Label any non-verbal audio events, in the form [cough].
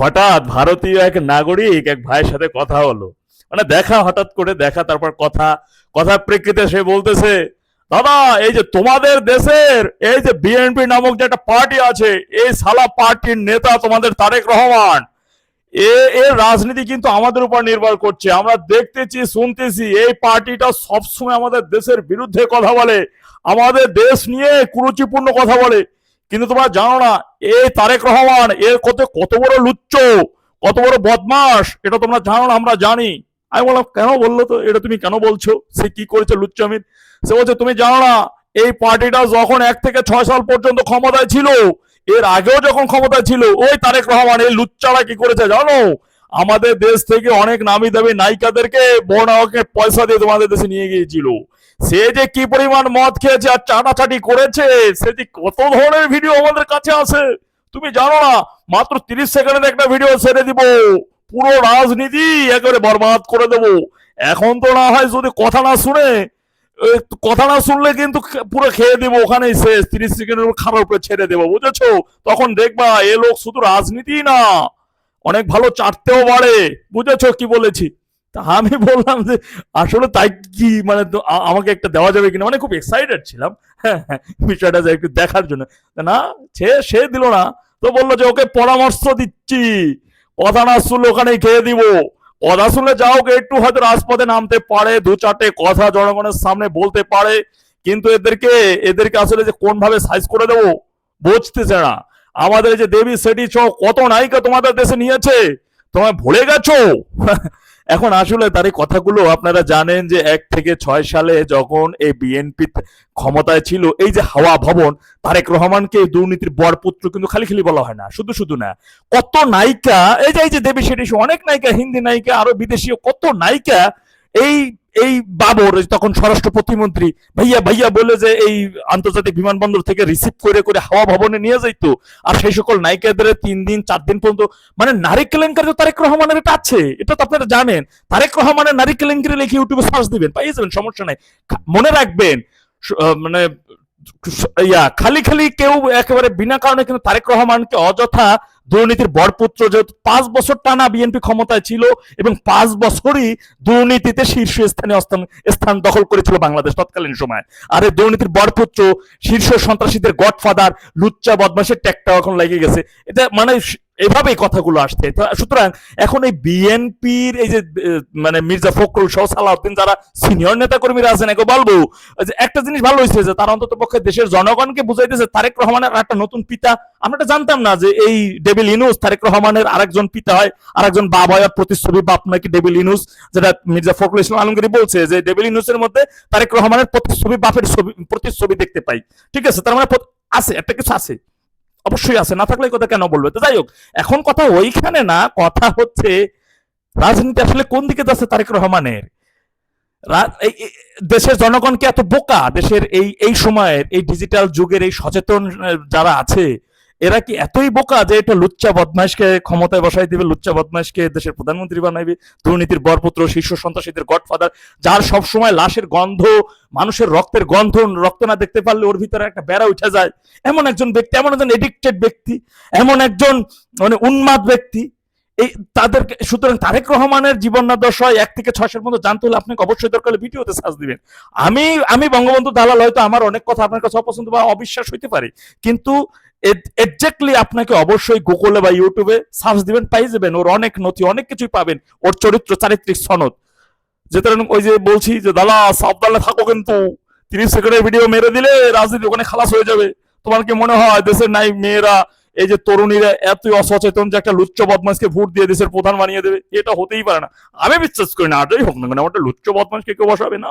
হঠাৎ ভারতীয় এক নাগরিক এক ভাইয়ের সাথে কথা হলো। মানে দেখা, হঠাৎ করে দেখা, তারপর কথা, কথার প্রেক্ষিতে সে বলতেছে দাদা এই যে তোমাদের দেশের, এই যে বিএনপি নামক যে একটা পার্টি আছে, এই সালা পার্টির নেতা তোমাদের তারেক রহমান, এ, এর রাজনীতি কিন্তু আমাদের উপর নির্ভর করছে। আমরা দেখতেছি, শুনতেছি, এই পার্টিটা সবসময় আমাদের দেশের বিরুদ্ধে কথা বলে, আমাদের দেশ নিয়ে কুরুচিপূর্ণ কথা বলে। কিন্তু তোমরা জানো না, এই তারেক রহমান, এর কত কত বড় লুচ্চ, কত বড় বদমাস এটা তোমরা জানো না, আমরা জানি। আমি বললাম, কেন বলল তো? এটা তুমি কেন বলছো? সে কি করেছে লুচ্চামিন সে বলছে, তুমি জানো না, এই পার্টিটা যখন এক থেকে ছয় সাল পর্যন্ত ক্ষমতায় ছিল, এর আগেও যখন ক্ষমতায় ছিল, ওই তারেক রহমান, এই লুচ্চারা কি করেছে জানো? আমাদের দেশ থেকে অনেক নামি দামি নায়িকাদেরকে বড়কে পয়সা দিয়ে তোমাদের দেশে নিয়ে গিয়েছিল। সে যে কি পরিমাণ মদ খেয়েছে আর চাটাচাটি করেছে, সে যে কত ধরনের ভিডিও আমাদের কাছে আছে? তুমি জানো না, মাত্র তিরিশ সেকেন্ডের একটা ভিডিও ছেড়ে দিব। পুরো রাজনীতি একেবারে বরবাদ করে দেব। এখন তো না হয় যদি কথা না শুনে কথা না শুনলে কিন্তু পুরো খেয়ে দেবো, ওখানেই শেষ। তিরিশ সেকেন্ডের খারাপ ছেড়ে দেবো, বুঝেছ? তখন দেখবা এ লোক শুধু রাজনীতি না। অনেক ভালো চাটতেও পারে। বুঝেছ কি বলেছি? তা আমি বললাম যে, আসলে তাই কি মানে আমাকে একটা দেওয়া যাবে কিনা? মানে খুব এক্সাইটেড ছিলাম। হ্যাঁ হ্যাঁ বিষয়টা যে একটু দেখার জন্য। না, সে সে দিল না। তো বলল যে, ওকে পরামর্শ দিচ্ছি। কথা না শুনলে ওখানেই খেয়ে দিব। শুনলে যাও একটু হয়তো রাজপথে নামতে পারে, দু চারটে কথা জনগণের সামনে বলতে পারে। কিন্তু এদেরকে এদেরকে আসলে যে কোন ভাবে সাইজ করে দেবো, বুঝতেছে না। আমাদের যে দেবী সেটি ছ কত নায়িকা তোমাদের দেশে নিয়েছে? তোমায় ভুলে গেছো? [laughs] এখন আসলে তার এই কথাগুলো আপনারা জানেন যে এক থেকে ছয় সালে যখন এই বিএনপি ক্ষমতায় ছিল, এই যে হাওয়া ভবন, তারেক রহমানকে দুর্নীতির বর পুত্র কিন্তু খালি খালি বলা হয় না, শুধু শুধু না, কত নায়িকা, এই যে এই যে দেবী সেটি, অনেক নায়িকা, হিন্দি নায়িকা, আরও বিদেশি কত নায়িকা এই এই বাবর তখন স্বরাষ্ট্র প্রতিমন্ত্রী, ভাইয়া ভাইয়া বলে যে এই আন্তর্জাতিক বিমানবন্দর থেকে রিসিভ করে করে হাওয়া ভবনে নিয়ে যাইতো। আর সেই সকল নায়িকাদের তিন দিন, চার দিন পর্যন্ত মানে নারী কেলেঙ্কারি তো তারেক রহমানের এটা আছে, এটা তো আপনারা জানেন। তারেক রহমানের নারী কেলেঙ্কারি লিখে ইউটিউবে সার্চ দিবেন পাইয়ে যাবেন, সমস্যা নাই। মনে রাখবেন মানে ইয়া, খালি খালি কেউ একেবারে বিনা কারণে কিন্তু তারেক রহমানকে অযথা দুর্নীতির বরপুত্র যেহেতু পাঁচ বছর টানা বিএনপি ক্ষমতায় ছিল এবং পাঁচ বছরই দুর্নীতিতে শীর্ষস্থানে স্থান দখল করেছিল বাংলাদেশ তৎকালীন সময়। আর এই দুর্নীতির বরপুত্র শীর্ষ সন্ত্রাসীদের গডফাদার লুচ্চা বদমাসের ট্যাগটা এখন লেগে গেছে। এটা মানে এভাবেই কথাগুলো আসছে। সুতরাং এখন এই বিএনপির এই যে মানে মির্জা ফখরুল সহ সালাউদ্দিন যারা সিনিয়র নেতা কর্মীরা আছেন, একে বলব, যে একটা জিনিস ভালো হয়েছে যে তারা অন্তত পক্ষে দেশের জনগণকে বুঝাইতেছে, তারেক রহমানের একটা নতুন পিতা। আমরা এটা জানতাম না যে এই ডেবিল ইনুস, তারেক রহমানের আরেকজন পিতা হয়, আরেকজন বাবা হয় প্রতিচ্ছবি বাপ নাকি ডেবিল ইনুস, যেটা মির্জা ফখরুল ইসলাম আলমগীর বলছে যে ডেভিল ইনুসের মধ্যে তারেক রহমানের প্রতিচ্ছবি বাপের ছবি, প্রতিচ্ছবি দেখতে পাই। ঠিক আছে? তার মানে আছে, একটা কিছু আছে। অবশ্যই আছে, না থাকলে কথা কেন বলবে? তো যাই হোক এখন কথা ওইখানে না, কথা হচ্ছে রাজনীতি আসলে কোন দিকে যাচ্ছে তারেক রহমানের? দেশের জনগণকে এত বোকা? দেশের এই এই সময়ের, এই ডিজিটাল যুগের এই সচেতন যারা আছে এরা কি এতই বোকা যে এটা লুচ্চা বদমাইশকে ক্ষমতায় বসাই দিবে, লুচ্চা বদমাইশকে দেশের প্রধানমন্ত্রী বানাইবে, দুর্নীতির বরপুত্র, শীর্ষ সন্ত্রাসীদের গডফাদার, যার সব সময় লাশের গন্ধ, মানুষের রক্তের গন্ধ, রক্ত না দেখতে পারলে ওর ভিতরে একটা বেড়া উঠে যায়। এমন একজন ব্যক্তি, এমন একজন এডিক্টেড ব্যক্তি, এমন একজন মানে উন্মাদ ব্যক্তি এই তাদেরকে, সুতরাং তারেক রহমানের জীবনাদশয় এক থেকে ছয় সাল পর্যন্ত জানতে হলে আপনাকে অবশ্যই দরকার হলে ভিডিওতে সার্চ দিবেন। আমি আমি বঙ্গবন্ধু দালাল হয়তো আমার অনেক কথা আপনার কাছে অপছন্দ বা অবিশ্বাস হইতে পারে, কিন্তু এক্স্যাক্টলি আপনাকে অবশ্যই গুগলে বা ইউটিউবে সার্চ দিবেন, পাই যাবেন। ওর অনেক নথি, অনেক কিছুই পাবেন ওর চরিত্র, চারিত্রিক সনদ। যেটা ওই যে বলছি যে দালা সাবধানে থাকো কিন্তু। তিরিশ সেকেন্ডের ভিডিও মেরে দিলে রাজনীতি ওখানে খালাস হয়ে যাবে। তোমার কি মনে হয়? দেশের নাই মেয়েরা এই যে তরুণীরা এতই অসচেতন যে একটা লুচ্চ বদমাসকে ভোট দিয়ে দেশের প্রধান বানিয়ে দেবে, এটা হতেই পারে না। আমি বিশ্বাস করি না আজই হোক না কেন আমার লুচ্চ বদমাসকে কেউ বসাবে না।